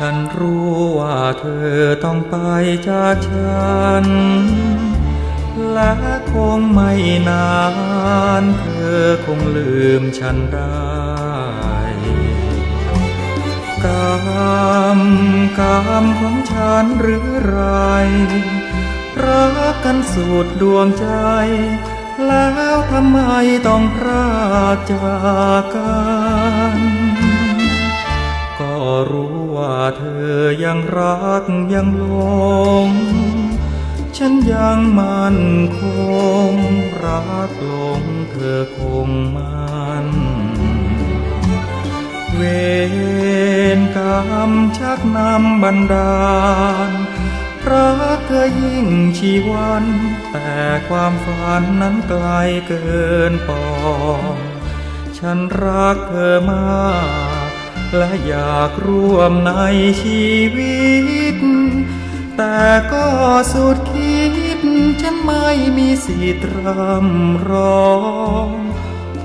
ฉันรู้ว่าเธอต้องไปจากฉัน และคงไม่นาน เธอคงลืมฉันได้กรรมกรรมของฉันหรือไร รักกันสุดดวงใจ แล้วทำไมต้องพรากจากกัน รู้ว่าเธอยังรักยังหลง ฉันยังมั่นคง รักหลงเธอคงมันเวรกรรมชักนำบันดาลรักเธอยิ่งชีวัน แต่ความฝันนั้นไกลเกินปอง ฉันรักเธอมาก และอยากร่วมในชีวิต แต่ก็สุดคิดฉันไม่มีสิทธิ์รำร้อง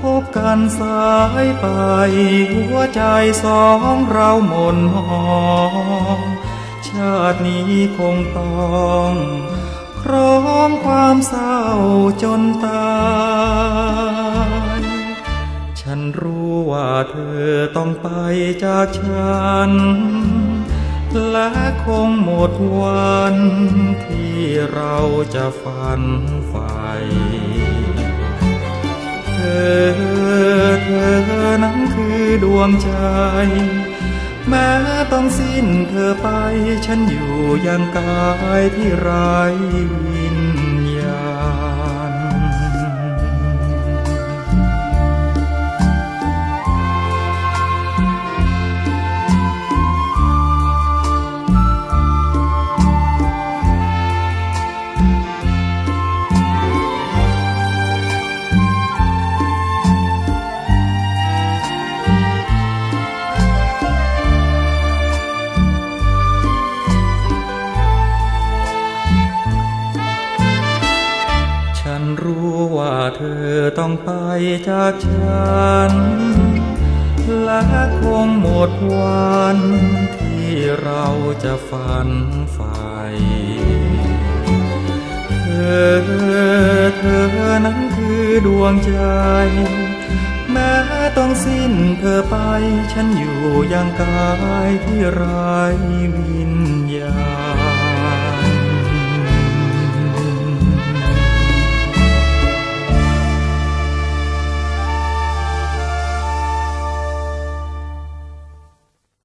พบกันสายไป หัวใจสองเราหม่นหองชาตินี้คงต้องครองความเศร้าจนตาย รู้ว่าเธอต้องไปจากฉัน และคงหมดวันที่เราจะฝันใฝ่เธอเธอนั้นคือดวงใจ แม้ต้องสิ้นเธอไป ฉันอยู่ยังกายที่ไร้วิญ รู้ว่าเธอต้องไปจากฉัน และคงหมดวันที่เราจะฝันใฝ่เธอเธอนั้นคือดวงใจ แม้ต้องสิ้นเธอไป ฉันอยู่อยังกายที่ไร้วิญญา